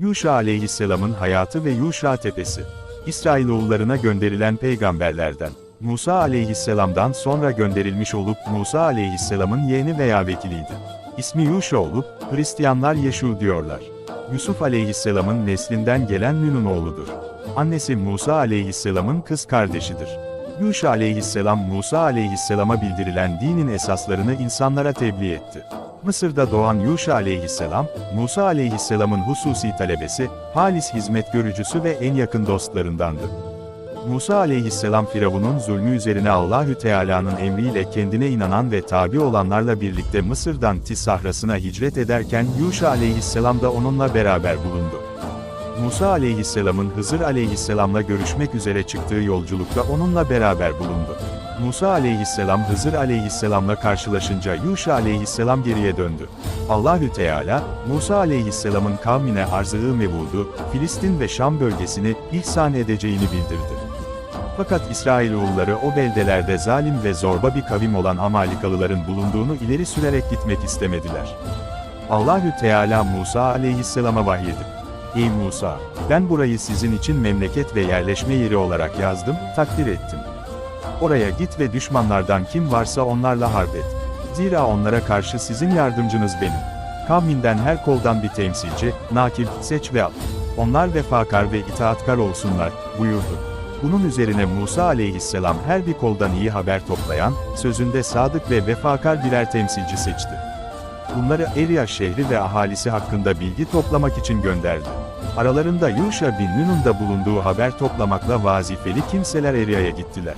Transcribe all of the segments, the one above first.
Yuşa aleyhisselamın hayatı ve Yuşa tepesi. İsrailoğullarına gönderilen peygamberlerden. Musa aleyhisselamdan sonra gönderilmiş olup Musa aleyhisselamın yeğeni veya vekiliydi. İsmi Yuşa olup, Hristiyanlar Yeşu diyorlar. Yusuf aleyhisselamın neslinden gelen Nun'un oğludur. Annesi Musa aleyhisselamın kız kardeşidir. Yuşa aleyhisselam Musa aleyhisselama bildirilen dinin esaslarını insanlara tebliğ etti. Mısır'da doğan Yuşa aleyhisselam, Musa aleyhisselamın hususi talebesi, halis hizmet görücüsü ve en yakın dostlarındandı. Musa aleyhisselam Firavun'un zulmü üzerine Allahü Teala'nın emriyle kendine inanan ve tabi olanlarla birlikte Mısır'dan Tis sahrasına hicret ederken Yuşa aleyhisselam da onunla beraber bulundu. Musa aleyhisselamın Hızır aleyhisselamla görüşmek üzere çıktığı yolculukta onunla beraber bulundu. Musa aleyhisselam Hızır aleyhisselamla karşılaşınca Yuşa aleyhisselam geriye döndü. Allahü Teala, Musa aleyhisselamın kavmine arzığı mevudu, Filistin ve Şam bölgesini ihsan edeceğini bildirdi. Fakat İsrailoğulları o beldelerde zalim ve zorba bir kavim olan Amalikalıların bulunduğunu ileri sürerek gitmek istemediler. Allahü Teala Musa aleyhisselama vahyedip, Ey Musa, ben burayı sizin için memleket ve yerleşme yeri olarak yazdım, takdir ettim. Oraya git ve düşmanlardan kim varsa onlarla harp et. Zira onlara karşı sizin yardımcınız benim. Kavminden her koldan bir temsilci, nakil, seç ve al. Onlar vefakar ve itaatkar olsunlar, buyurdu. Bunun üzerine Musa aleyhisselam her bir koldan iyi haber toplayan, sözünde sadık ve vefakar birer temsilci seçti. Bunları Eriya şehri ve ahalisi hakkında bilgi toplamak için gönderdi. Aralarında Yuşa bin Nun'un da bulunduğu haber toplamakla vazifeli kimseler Eriya'ya gittiler.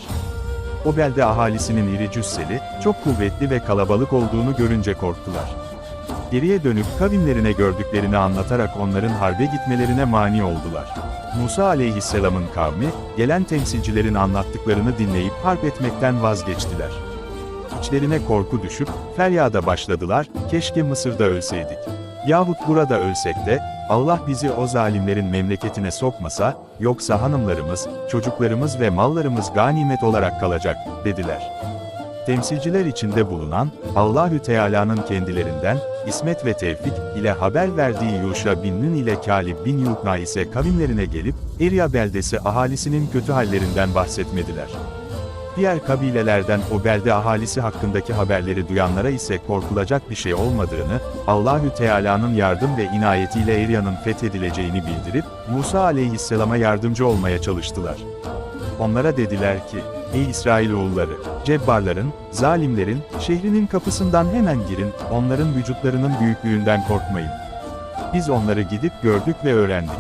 O belde ahalisinin iri cüsseli, çok kuvvetli ve kalabalık olduğunu görünce korktular. Geriye dönüp kavimlerine gördüklerini anlatarak onların harbe gitmelerine mani oldular. Musa aleyhisselamın kavmi, gelen temsilcilerin anlattıklarını dinleyip harp etmekten vazgeçtiler. İçlerine korku düşüp, feryada başladılar, keşke Mısır'da ölseydik. Yahut burada ölsek de, Allah bizi o zalimlerin memleketine sokmasa, yoksa hanımlarımız, çocuklarımız ve mallarımız ganimet olarak kalacak, dediler. Temsilciler içinde bulunan, Allahü Teala'nın kendilerinden, İsmet ve Tevfik ile haber verdiği Yuşa bin Nun ile Kalib bin Yukna ise kavimlerine gelip, Eriya beldesi ahalisinin kötü hallerinden bahsetmediler. Diğer kabilelerden o belde ahalisi hakkındaki haberleri duyanlara ise korkulacak bir şey olmadığını, Allahü Teala'nın yardım ve inayetiyle Erya'nın fethedileceğini bildirip, Musa aleyhisselama yardımcı olmaya çalıştılar. Onlara dediler ki, Ey İsrailoğulları, cebbarların, zalimlerin, şehrinin kapısından hemen girin, onların vücutlarının büyüklüğünden korkmayın. Biz onları gidip gördük ve öğrendik.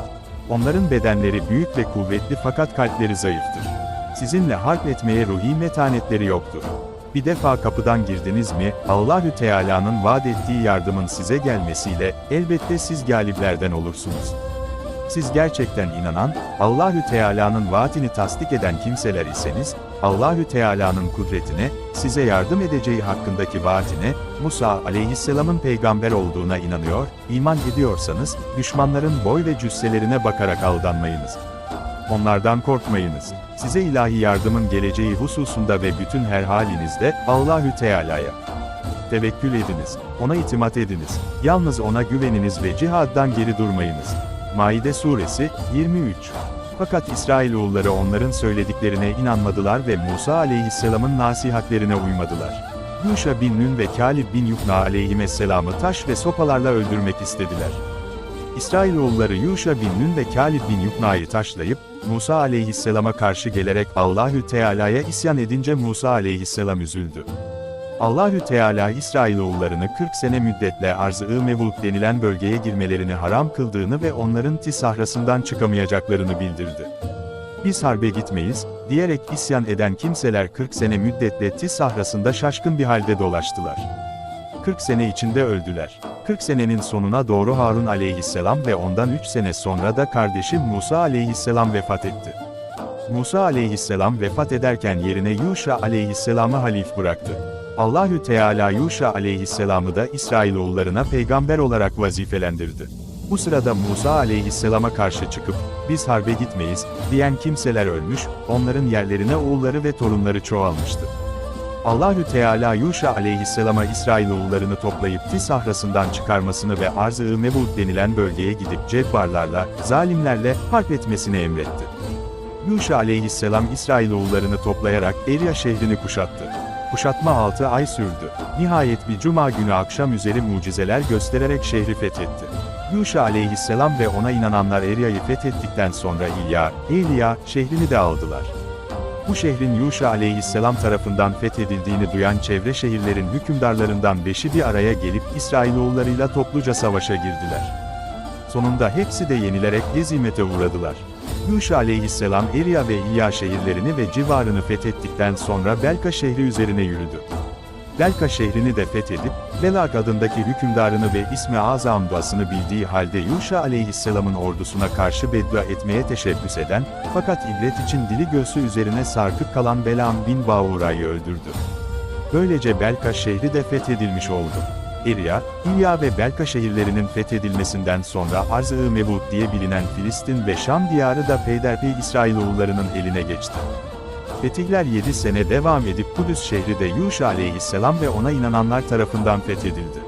Onların bedenleri büyük ve kuvvetli fakat kalpleri zayıftır. Sizinle harp etmeye ruhi metanetleri yoktur. Bir defa kapıdan girdiniz mi, Allahü Teala'nın vaat ettiği yardımın size gelmesiyle, elbette siz galiplerden olursunuz. Siz gerçekten inanan, Allahü Teala'nın vaatini tasdik eden kimseler iseniz, Allahü Teala'nın kudretine, size yardım edeceği hakkındaki vaatine, Musa aleyhisselamın peygamber olduğuna inanıyor, iman ediyorsanız, düşmanların boy ve cüsselerine bakarak aldanmayınız. Onlardan korkmayınız. Size ilahi yardımın geleceği hususunda ve bütün her halinizde Allahü Teala'ya tevekkül ediniz. Ona itimat ediniz. Yalnız ona güveniniz ve cihaddan geri durmayınız. Maide suresi 23 fakat İsrailoğulları onların söylediklerine inanmadılar ve Musa aleyhisselamın nasihatlerine uymadılar. Yuşa bin Nun ve Kalib bin Yukna aleyhisselamı taş ve sopalarla öldürmek istediler. İsrailoğulları Yuşa bin Nun ve Kalib bin Yukna'yı taşlayıp, Musa aleyhisselama karşı gelerek Allahü Teala'ya isyan edince Musa aleyhisselam üzüldü. Allahü Teala İsrailoğullarını 40 sene müddetle arz-ı mevut denilen bölgeye girmelerini haram kıldığını ve onların Tis sahrasından çıkamayacaklarını bildirdi. Biz harbe gitmeyiz, diyerek isyan eden kimseler 40 sene müddetle Tis sahrasında şaşkın bir halde dolaştılar. 40 sene içinde öldüler. 40 senenin sonuna doğru Harun aleyhisselam ve ondan 3 sene sonra da kardeşi Musa aleyhisselam vefat etti. Musa aleyhisselam vefat ederken yerine Yuşa aleyhisselamı halif bıraktı. Allahü Teala Yuşa aleyhisselamı da İsrailoğullarına peygamber olarak vazifelendirdi. Bu sırada Musa aleyhisselama karşı çıkıp, biz harbe gitmeyiz, diyen kimseler ölmüş, onların yerlerine oğulları ve torunları çoğalmıştı. Allahü Teala Yuşa aleyhisselama İsrailoğullarını toplayıp Tis sahrasından çıkarmasını ve Arz-ı Mevud denilen bölgeye gidip cebbarlarla, zalimlerle harp etmesini emretti. Yuşa aleyhisselam İsrailoğullarını toplayarak Erya şehrini kuşattı. Kuşatma 6 ay sürdü. Nihayet bir cuma günü akşam üzeri mucizeler göstererek şehri fethetti. Yuşa aleyhisselam ve ona inananlar Erya'yı fethettikten sonra İlya, Eliya şehrini de aldılar. Bu şehrin Yuşa aleyhisselam tarafından fethedildiğini duyan çevre şehirlerin hükümdarlarından beşi bir araya gelip İsrailoğullarıyla topluca savaşa girdiler. Sonunda hepsi de yenilerek hezimete uğradılar. Yuşa aleyhisselam Eriya ve İya şehirlerini ve civarını fethettikten sonra Belka şehri üzerine yürüdü. Belka şehrini de fethedip, Belak adındaki hükümdarını ve ismi Azam duasını bildiği halde Yuşa aleyhisselamın ordusuna karşı beddua etmeye teşebbüs eden, fakat ibret için dili göğsü üzerine sarkık kalan Belam bin Baura'yı öldürdü. Böylece Belka şehri de fethedilmiş oldu. İrya, İlya ve Belka şehirlerinin fethedilmesinden sonra Arz-ı Mevud diye bilinen Filistin ve Şam diyarı da peyderpey İsrailoğullarının eline geçti. Fetihler 7 sene devam edip Kudüs şehri de Yuşa aleyhisselam ve ona inananlar tarafından fethedildi.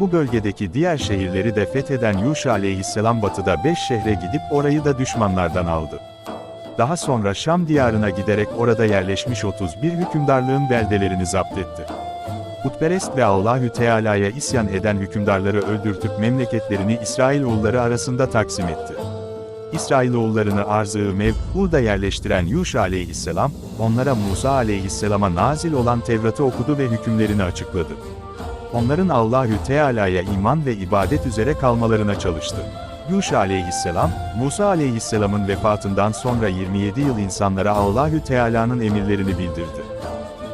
Bu bölgedeki diğer şehirleri de fetheden Yuşa aleyhisselam batıda 5 şehre gidip orayı da düşmanlardan aldı. Daha sonra Şam diyarına giderek orada yerleşmiş 31 hükümdarlığın beldelerini zapt etti. Putperest ve Allahü Teala'ya isyan eden hükümdarları öldürtüp memleketlerini İsrailoğulları arasında taksim etti. İsrailoğullarını Arz-ı Mev'u'da yerleştiren Yuşa aleyhisselam, onlara Musa aleyhisselama nazil olan Tevrat'ı okudu ve hükümlerini açıkladı. Onların Allahü Teala'ya iman ve ibadet üzere kalmalarına çalıştı. Yuşa aleyhisselam, Musa aleyhisselamın vefatından sonra 27 yıl insanlara Allahü Teala'nın emirlerini bildirdi.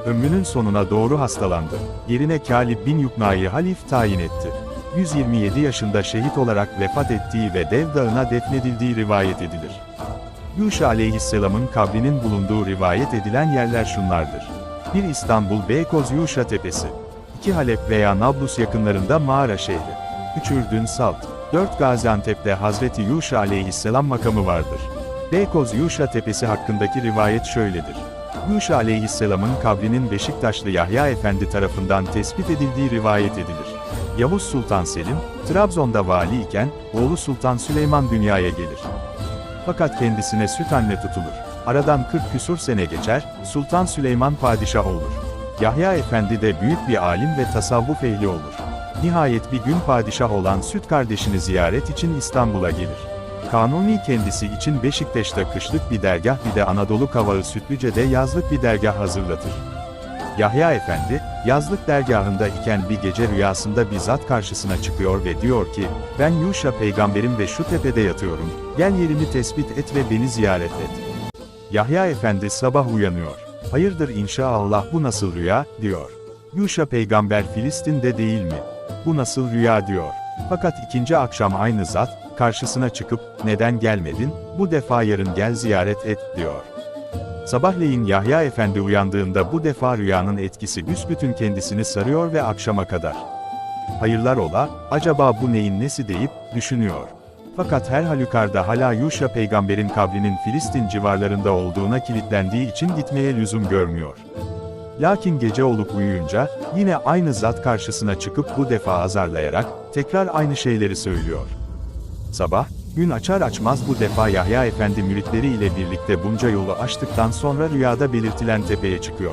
Ömrünün sonuna doğru hastalandı. Yerine Kalib bin Yukna'yı halif tayin etti. 127 yaşında şehit olarak vefat ettiği ve Dev Dağı'na defnedildiği rivayet edilir. Yuşa aleyhisselamın kabrinin bulunduğu rivayet edilen yerler şunlardır. 1 İstanbul Beykoz Yuşa Tepesi. 2 Halep veya Nablus yakınlarında Mağara şehri. 3 Ürdün Salt. 4 Gaziantep'te Hazreti Yuşa aleyhisselam makamı vardır. Beykoz Yuşa Tepesi hakkındaki rivayet şöyledir. Yuşa aleyhisselamın kabrinin Beşiktaşlı Yahya Efendi tarafından tespit edildiği rivayet edilir. Yavuz Sultan Selim, Trabzon'da vali iken, oğlu Sultan Süleyman dünyaya gelir. Fakat kendisine süt anne tutulur. Aradan 40 küsur sene geçer, Sultan Süleyman padişah olur. Yahya Efendi de büyük bir alim ve tasavvuf ehli olur. Nihayet bir gün padişah olan süt kardeşini ziyaret için İstanbul'a gelir. Kanuni kendisi için Beşiktaş'ta kışlık bir dergah bir de Anadolu Kavağı Sütlüce'de yazlık bir dergah hazırlatır. Yahya Efendi, yazlık dergahında iken bir gece rüyasında bir zat karşısına çıkıyor ve diyor ki, ben Yuşa peygamberim ve şu tepede yatıyorum, gel yerimi tespit et ve beni ziyaret et. Yahya Efendi sabah uyanıyor. Hayırdır inşallah bu nasıl rüya, diyor. Yuşa peygamber Filistin'de değil mi? Bu nasıl rüya diyor. Fakat ikinci akşam aynı zat, karşısına çıkıp, neden gelmedin, bu defa yarın gel ziyaret et, diyor. Sabahleyin Yahya Efendi uyandığında bu defa rüyanın etkisi büsbütün kendisini sarıyor ve akşama kadar. Hayırlar ola, acaba bu neyin nesi deyip, düşünüyor. Fakat her halükarda hala Yuşa peygamberin kabrinin Filistin civarlarında olduğuna kilitlendiği için gitmeye lüzum görmüyor. Lakin gece olup uyuyunca, yine aynı zat karşısına çıkıp bu defa azarlayarak, tekrar aynı şeyleri söylüyor. Sabah, gün açar açmaz bu defa Yahya Efendi müritleri ile birlikte bunca yolu aştıktan sonra rüyada belirtilen tepeye çıkıyor.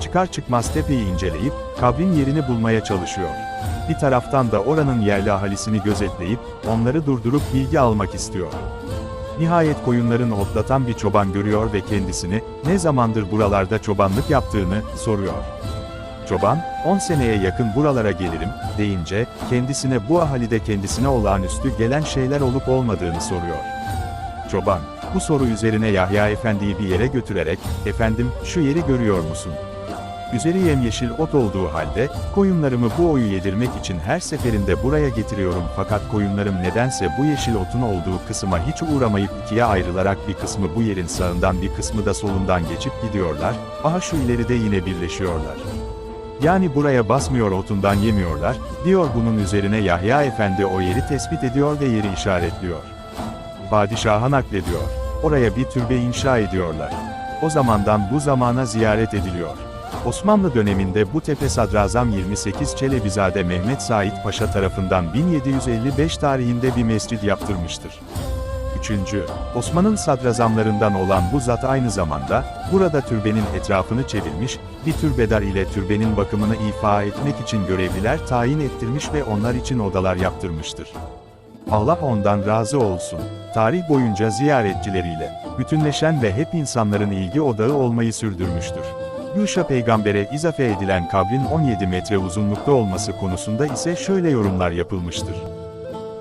Çıkar çıkmaz tepeyi inceleyip, kabrin yerini bulmaya çalışıyor. Bir taraftan da oranın yerli ahalisini gözetleyip, onları durdurup bilgi almak istiyor. Nihayet koyunların otlatan bir çoban görüyor ve kendisini, ne zamandır buralarda çobanlık yaptığını, soruyor. Çoban, 10 seneye yakın buralara gelirim, deyince, kendisine bu ahalide kendisine olağanüstü gelen şeyler olup olmadığını soruyor. Çoban, bu soru üzerine Yahya Efendi'yi bir yere götürerek, efendim, şu yeri görüyor musun? Üzeri yemyeşil ot olduğu halde, koyunlarımı bu oyu yedirmek için her seferinde buraya getiriyorum fakat koyunlarım nedense bu yeşil otun olduğu kısma hiç uğramayıp ikiye ayrılarak bir kısmı bu yerin sağından bir kısmı da solundan geçip gidiyorlar, aha şu ileride yine birleşiyorlar. Yani buraya basmıyor otundan yemiyorlar, diyor bunun üzerine Yahya Efendi o yeri tespit ediyor ve yeri işaretliyor. Padişaha naklediyor. Oraya bir türbe inşa ediyorlar. O zamandan bu zamana ziyaret ediliyor. Osmanlı döneminde bu tepe Sadrazam 28 Çelebizade Mehmet Said Paşa tarafından 1755 tarihinde bir mescid yaptırmıştır. 3. Osman'ın sadrazamlarından olan bu zat aynı zamanda, burada türbenin etrafını çevirmiş, bir türbedar ile türbenin bakımını ifa etmek için görevliler tayin ettirmiş ve onlar için odalar yaptırmıştır. Allah ondan razı olsun. Tarih boyunca ziyaretçileriyle, bütünleşen ve hep insanların ilgi odağı olmayı sürdürmüştür. Yuşa peygambere izafe edilen kabrin 17 metre uzunlukta olması konusunda ise şöyle yorumlar yapılmıştır.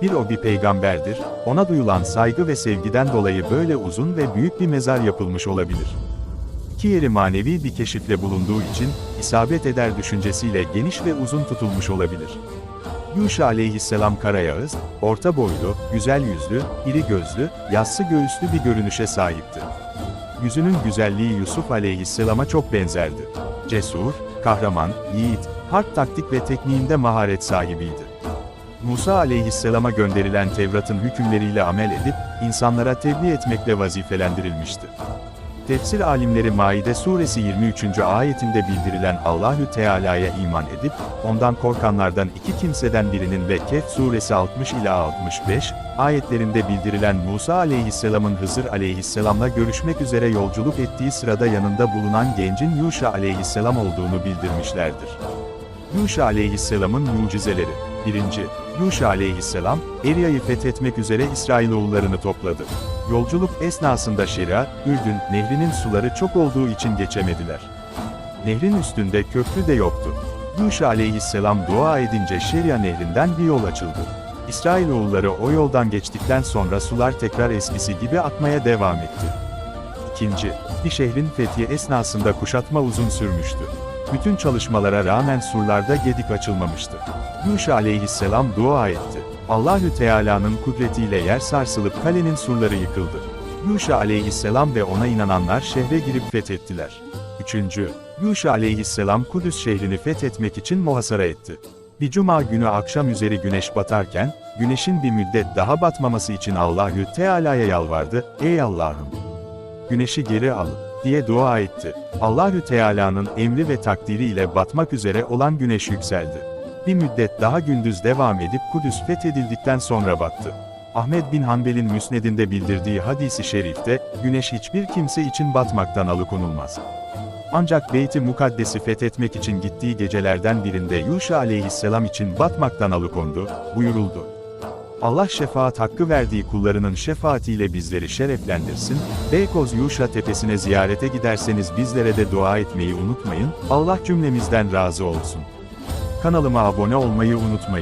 Bir o bir peygamberdir, ona duyulan saygı ve sevgiden dolayı böyle uzun ve büyük bir mezar yapılmış olabilir. İki yeri manevi bir keşifle bulunduğu için, isabet eder düşüncesiyle geniş ve uzun tutulmuş olabilir. Yuşa aleyhisselam Karayağız, orta boylu, güzel yüzlü, iri gözlü, yassı göğüslü bir görünüşe sahipti. Yüzünün güzelliği Yusuf aleyhisselama çok benzerdi. Cesur, kahraman, yiğit, harp taktik ve tekniğinde maharet sahibiydi. Musa aleyhisselama gönderilen Tevrat'ın hükümleriyle amel edip, insanlara tebliğ etmekle vazifelendirilmişti. Tefsir alimleri Maide suresi 23. ayetinde bildirilen Allahü Teala'ya iman edip, ondan korkanlardan iki kimseden birinin ve Kehf suresi 60 ila 65 ayetlerinde bildirilen Musa aleyhisselamın Hızır aleyhisselamla görüşmek üzere yolculuk ettiği sırada yanında bulunan gencin Yuşa aleyhisselam olduğunu bildirmişlerdir. Yuşa aleyhisselamın mucizeleri 1. Yuşa aleyhisselam, Erya'yı fethetmek üzere İsrailoğullarını topladı. Yolculuk esnasında Şira, Ürdün, nehrinin suları çok olduğu için geçemediler. Nehrin üstünde köprü de yoktu. Yuşa aleyhisselam dua edince Şeria nehrinden bir yol açıldı. İsrailoğulları o yoldan geçtikten sonra sular tekrar eskisi gibi akmaya devam etti. İkinci, bir şehrin fethi esnasında kuşatma uzun sürmüştü. Bütün çalışmalara rağmen surlarda gedik açılmamıştı. Yuşa aleyhisselam dua etti. Allahü Teala'nın kudretiyle yer sarsılıp kalenin surları yıkıldı. Yuşa aleyhisselam ve ona inananlar şehre girip fethettiler. 3. Yuşa aleyhisselam Kudüs şehrini fethetmek için muhasara etti. Bir cuma günü akşam üzeri güneş batarken, güneşin bir müddet daha batmaması için Allahü Teala'ya yalvardı, Ey Allah'ım! Güneşi geri al, diye dua etti. Allahü Teala'nın emri ve takdiri ile batmak üzere olan güneş yükseldi. Bir müddet daha gündüz devam edip Kudüs fethedildikten sonra battı. Ahmet bin Hanbel'in müsnedinde bildirdiği hadisi şerifte, güneş hiçbir kimse için batmaktan alıkonulmaz. Ancak Beyt-i Mukaddes'i fethetmek için gittiği gecelerden birinde Yuşa aleyhisselam için batmaktan alıkondu, buyuruldu. Allah şefaat hakkı verdiği kullarının şefaatiyle bizleri şereflendirsin, Beykoz Yuşa tepesine ziyarete giderseniz bizlere de dua etmeyi unutmayın, Allah cümlemizden razı olsun. Kanalıma abone olmayı unutmayın.